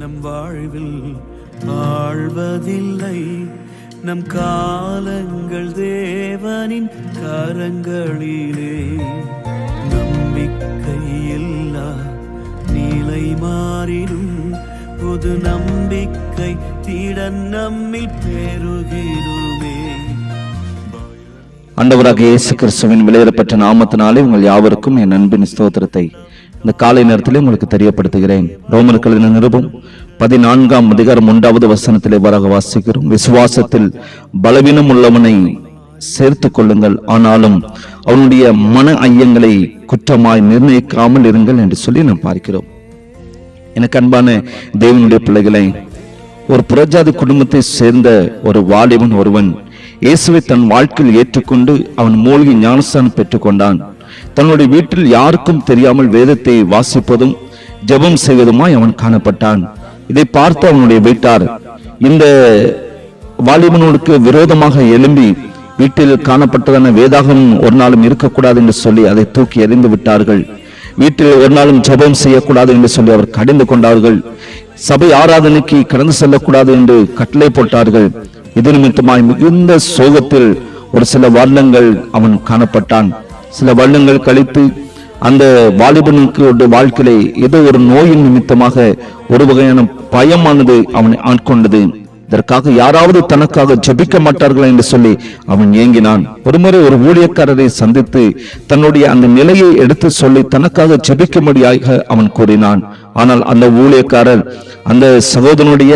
நம் வாழ்வில் ஆழ்வதில்லை. நம் காலங்கள் தேவனின் கரங்களிலே. நம்பிக்கையில்லா நிலை மாறிடும் புது நம்பிக்கை திடன் நம்மில் பெருகிடுமே. அண்டவராக இயேசு கிறிஸ்துவின் விளையிடப்பட்ட நாமத்தினாலே உங்கள் யாவருக்கும் என் அன்பின் ஸ்தோத்திரத்தை இந்த காலை நேரத்திலே உங்களுக்கு தெரியப்படுத்துகிறேன். ரோமர் கழுதின நிருபம்? பதினான்காம் அதிகாரம் மூன்றாவது வசனத்தில் இவ்வாறாக வாசிக்கிறோம். விசுவாசத்தில் பலவீனம் உள்ளவனை சேர்த்துக் கொள்ளுங்கள். ஆனாலும் அவனுடைய மன ஐயங்களை குற்றமாய் நிர்ணயிக்காமல் இருங்கள் என்று சொல்லி நாம் பார்க்கிறோம். எனக்கு அன்பான தேவனுடைய பிள்ளைகளை ஒரு புறஜாதி குடும்பத்தை சேர்ந்த ஒரு வாலிபன் ஒருவன் இயேசுவை தன் வாழ்க்கையில் ஏற்றுக்கொண்டு அவன் மூழ்கி ஞானஸ்தானம் பெற்றுக்கொண்டான். தன்னுடைய வீட்டில் யாருக்கும் தெரியாமல் வேதத்தை வாசிப்பதும் ஜெபம் செய்வதுமாய் அவன் காணப்பட்டான். இதை பார்த்து அவனுடைய வீட்டார் இந்த வாலிபனுக்கு விரோதமாக எழும்பி வீட்டில் காணப்பட்டதான வேதாகம் ஒரு நாளும் இருக்கக்கூடாது என்று சொல்லி அதை தூக்கி எறிந்து விட்டார்கள். வீட்டில் ஒரு நாளும் ஜெபம் செய்யக்கூடாது என்று சொல்லி அவர் கடிந்து கொண்டார்கள். சபை ஆராதனைக்கு கடந்து செல்லக்கூடாது என்று கட்டளை போட்டார்கள். இது நிமித்தமாய் மிகுந்த சோகத்தில் ஒரு சில வருடங்கள் அவன் காணப்பட்டான். சில வருடங்கள் கழித்து அந்த வாலிபனுக்கு ஒரு வாழ்க்கையிலே ஏதோ ஒரு நோயின் நிமித்தமாக ஒரு வகையான பயமானது அவனை ஆட்கொண்டது. இதற்காக யாராவது தனக்காக ஜபிக்க மாட்டார்களா என்று சொல்லி அவன் ஏங்கினான். ஒருமுறை ஒரு ஊழியக்காரரை சந்தித்து தன்னுடைய அந்த நிலையை எடுத்து சொல்லி தனக்காக ஜெபிக்கும்படியாக அவன் கூறினான். ஆனால் அந்த ஊழியக்காரர் அந்த சகோதரனுடைய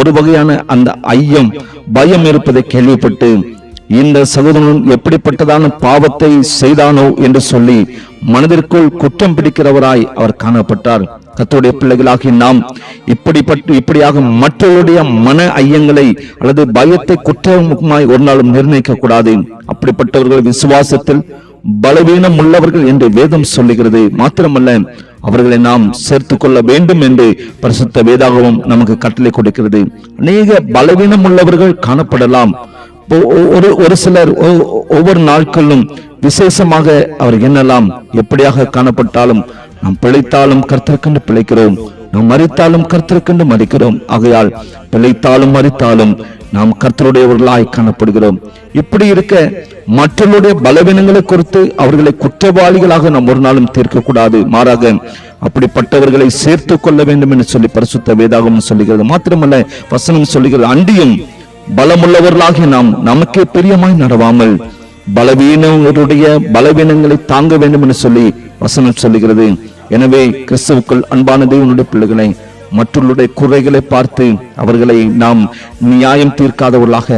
ஒரு வகையான அந்த ஐயம் பயம் இருப்பதை கேள்விப்பட்டு இந்த சகோதரன் எப்படிப்பட்டதான பாவத்தை செய்தானோ என்று சொல்லி மனதிற்குள் குற்றம் பிடிக்கிறவராய் அவர் காணப்பட்டார். கத்தோடைய பிள்ளைகளாகி நாம் இப்படிப்பட்டு இப்படியாக மற்றவருடைய மன ஐயங்களை அல்லது பயத்தை குற்றமாய் ஒரு நாளும் நிர்ணயிக்க கூடாது. அப்படிப்பட்டவர்கள் விசுவாசத்தில் பலவீனம் உள்ளவர்கள் என்று வேதம் சொல்லுகிறது. மாத்திரமல்ல அவர்களை நாம் சேர்த்து கொள்ள வேண்டும் என்று பரிசுத்த வேதாகவும் நமக்கு கட்டளை கொடுக்கிறது. அநேக பலவீனம் உள்ளவர்கள் காணப்படலாம். ஒரு ஒரு சிலர் ஒ- ஒவ்வொரு நாட்களும் விசேஷமாக அவர் என்னலாம் எப்படியாக காணப்பட்டாலும் நாம் பிழைத்தாலும் கர்த்தருக்கென்று பிழைக்கிறோம் நாம் மறித்தாலும் கர்த்தருக்கென்று மறிக்கிறோம். ஆகையால் பிழைத்தாலும் மறித்தாலும் நாம் கர்த்தருடையவர்களாய் காணப்படுகிறோம். இப்படி இருக்க மற்றவருடைய பலவீனங்களை குறித்து அவர்களை குற்றவாளிகளாக நாம் ஒரு நாளும் தீர்க்கக்கூடாது. மாறாக அப்படிப்பட்டவர்களை சேர்த்து கொள்ள வேண்டும் என்று சொல்லி பரிசுத்த வேதாகம் சொல்லுகிறது. மாத்திரமல்ல வசனம் சொல்லுகிறது அண்டியும் பலமுள்ளவர்களாகிய நாம் நமக்கே பிரியமாய் நடவாமல் பலவீனங்களுடைய பலவீனங்களை தாங்க வேண்டும் என்று சொல்லி வசனம் சொல்லுகிறது. எனவே கிறிஸ்துவுக்குள் அன்பான தேவனுடைய பிள்ளைகளை மற்றவர்களுடைய குறைகளை பார்த்து அவர்களை நாம் நியாயம் தீர்க்காதவர்களாக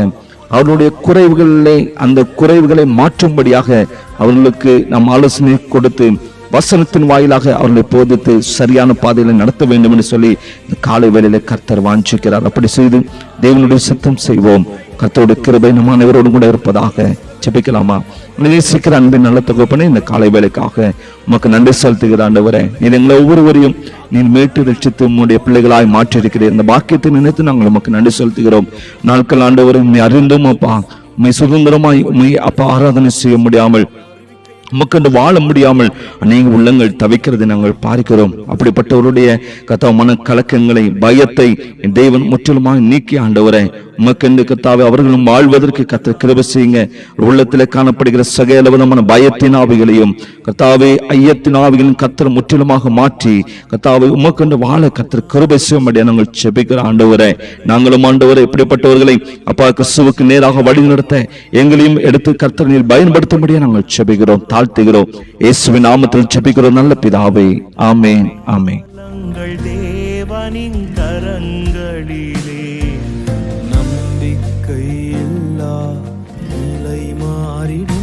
அவர்களுடைய குறைவுகளிலே அந்த குறைவுகளை மாற்றும்படியாக அவர்களுக்கு நாம் ஆலோசனை கொடுத்து வசனத்தின் வாயிலாக அவர்களை போதித்து சரியான பாதையில் நடத்த வேண்டும் என்று சொல்லி இந்த காலை வேளையில கர்த்தர் வாஞ்சிக்கிறார். அப்படி செய்து தேவனுடைய சித்தம் செய்வோம். கர்த்தருடைய கிருபை நம்ம அனைவரோடும் கூட இருப்பதாக ஜெபிக்கலாமா? நேசிக்கிற அன்பின் நல்ல தொகுப்பனே இந்த காலை வேலைக்காக உமக்கு நன்றி செலுத்துகிற ஆண்டவரே நீர் எங்களை ஒவ்வொருவரையும் நீர் மீட்டு ரட்சித்து உம்முடைய பிள்ளைகளாய் மாற்றியிருக்கிறீர். இந்த பாக்கியத்தை நினைத்து நாங்கள் உமக்கு நன்றி செலுத்துகிறோம். நாட்கள் ஆண்டவரை உண்மை அறிந்தும் அப்பா உண்மை சுதந்திரமாய் உண்மை அப்பா ஆராதனை செய்ய முடியாமல் உமக்கண்டு வாழ முடியாமல் அநேக உள்ளங்கள் தவிக்கிறது நாங்கள் பார்க்கிறோம். அப்படிப்பட்டவருடைய கத்தா மன கலக்கங்களை பயத்தை என் தேவன் முற்றிலுமாக நீக்கி ஆண்டவரை மக்கண்டு கத்தாவை அவர்களும் வாழ்வதற்கு கத்த கிருப செய்யுங்க. உள்ளத்தில் காணப்படுகிற சகல விதமான பயத்தின் ஆவிகளையும் கத்தாவே ஐயத்தின் ஆவியின் கத்தர் முற்றிலுமாக மாற்றி கத்தாவை உமக்கென்று வாழ கத்தர் கருபை செய்யும்படியா நாங்கள் செபிக்கிற ஆண்டவரை. நாங்களும் ஆண்டவரை இப்படிப்பட்டவர்களை அப்பா கிறிஸ்துவுக்கு நேராக வழி நடத்த எங்களையும் எடுத்து கர்த்தர் நீர் பயன்படுத்தும்படியா நாங்கள் செபிக்கிறோம் தாழ்த்துகிறோம். இயேசுவின் நாமத்தில் செபிக்கிறோம் நல்ல பிதாவே. ஆமேன் ஆமே தேவனின் கரங்களிலே நம்பிக்கை எல்லா நிலை மாறிடும்